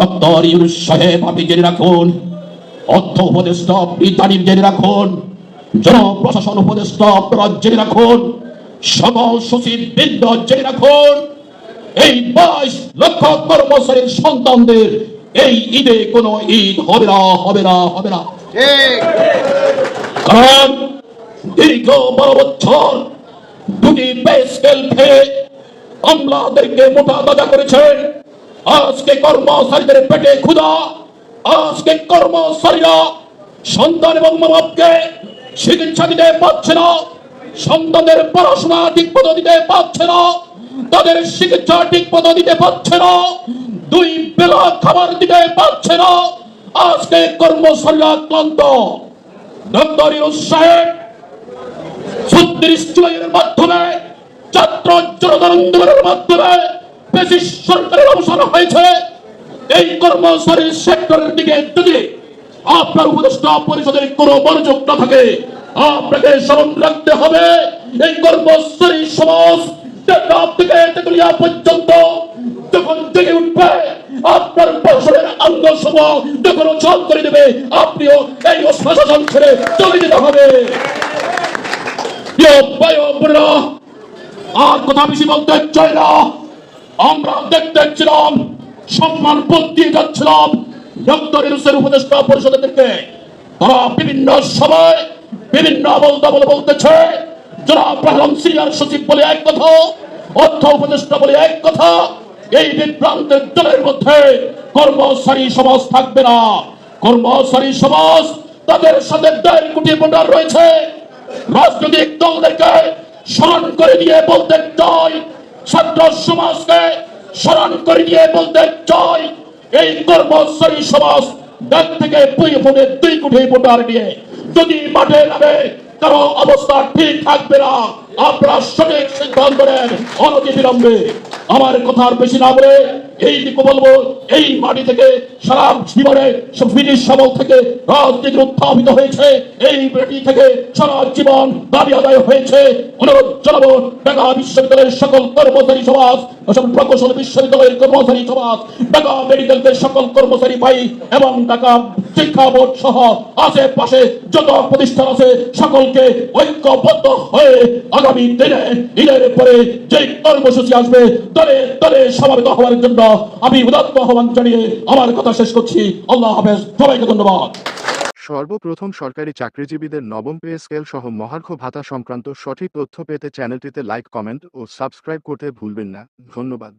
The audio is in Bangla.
ডক্টর ইউনুস সাহেব, আপনি জেনে রাখুন, অর্থ উপদেষ্টা তালিম জেনে রাখুন, জনপ্রশাসন উপদেষ্টা, আপনারা জেনে রাখুন সকল সচিব বৃন্দ জেনে রাখুন, এই বাইশ লক্ষ কর্মচারীর সন্তানদের এই ঈদে কোনো ঈদ হবে না হবে না হবে না। কারণ দীর্ঘ বারো বছর দুটি পে স্কেল খেয়ে আমলাদেরকে মোটা দাদা করেছে। আজকে কর্মচারীদের পেটে ক্ষুধা, আজকে কর্মচারীরা সন্তান এবং মা বাপকে চিকিৎসা দিতে পারছে না, সন্তানদের পড়াশোনা ঠিক মতো দিতে পারছে না, তাদের চিকিৎসা ঠিক মতো দিতে পারছে না, দুই বেলা খাবার দিতে পারছে না, আজকে কর্মচারীরা ক্লান্ত। ডক্টর সাহেব ছত্রিশ জুলাইয়ের মাধ্যমে, ছাত্র জনতার আন্দোলনের মাধ্যমে বেশি সরকারের অবসান হয়েছে। এই কর্মচারী সেক্টরের দিকে যদি আপনার উপদেষ্টা পরিষদের কোনো মনোযোগ না থাকে, আপনাকে স্মরণ রাখতে হবে, এই কর্মচারী সমাজ আপনার বছরের অঙ্গ সমূহ করে দেবে, আপনিও এই প্রশাসন ছেড়ে চলে যেতে হবে। আর কথা বেশি বলতে চাই না। আমরা দেখতে ছিলাম সম্মান দিয়ে যাচ্ছিলাম। ডক্টর ইউনুসের উপদেষ্টা পরিষদেরকে তারা বিভিন্ন সময় বিভিন্ন আমল দাবল বলতেছে যারা প্রধান সিনিয়র সচিব বলে এক কথা, অর্থ উপদেষ্টা বলে এক কথা। এই বিভ্রান্তের দলের মধ্যে কর্মচারী সমাজ থাকবে না। কর্মচারী সমাজ তাদের সাথে দেড় কোটি ভোটার রয়েছে। রাজনৈতিক দলদেরকে স্মরণ করে দিয়ে বলতে চাই ছাত্র সমাজকে স্মরণ করে দিয়ে বলতে চাই, এই কর্মচারী সমাজ দেখ থেকে দুই ভোটে দুই কোটি ভোটার নিয়ে। যদি মাঠে নামে, কারও অবস্থা ঠিক থাকবে না। আপনারা সিদ্ধান্ত অনতি বিলম্বে। আমার কথা আর বেশি না বলে এই দিকে বলব, এই মাটি থেকে সারা জীবনে ব্রিটিশ সমল থেকে রাজনীতি উত্থাপিত হয়েছে। এই মাটি থেকে সারা জীবন দাবি আদায় হয়েছে। অনুরোধ জানাব, ঢাকা বিশ্ববিদ্যালয়ের সকল কর্মচারী সমাজ প্রকৌশল বিশ্ববিদ্যালয়ের কর্মচারী সমাজ, ঢাকা মেডিকেলের সকল কর্মচারী ভাই এবং ঢাকা শিক্ষা বোর্ড সহ আশেপাশে যত প্রতিষ্ঠান আছে, সকলকে ঐক্যবদ্ধ হয়ে আগামী দিনে ঈদের পরে যে কর্মসূচি আসবে, দলে দলে সমাবেত হওয়ার জন্য আমি উদাত্ত আহ্বান জানিয়ে আমার কথা শেষ করছি। আল্লাহ হাফেজ। সবাইকে ধন্যবাদ। সর্বপ্রথম সরকারি চাকরিজীবীদের নবম পে স্কেল সহ মহার্ঘ ভাতা সংক্রান্ত সঠিক তথ্য পেতে চ্যানেলটিতে লাইক, কমেন্ট ও সাবস্ক্রাইব করতে ভুলবেন না। ধন্যবাদ।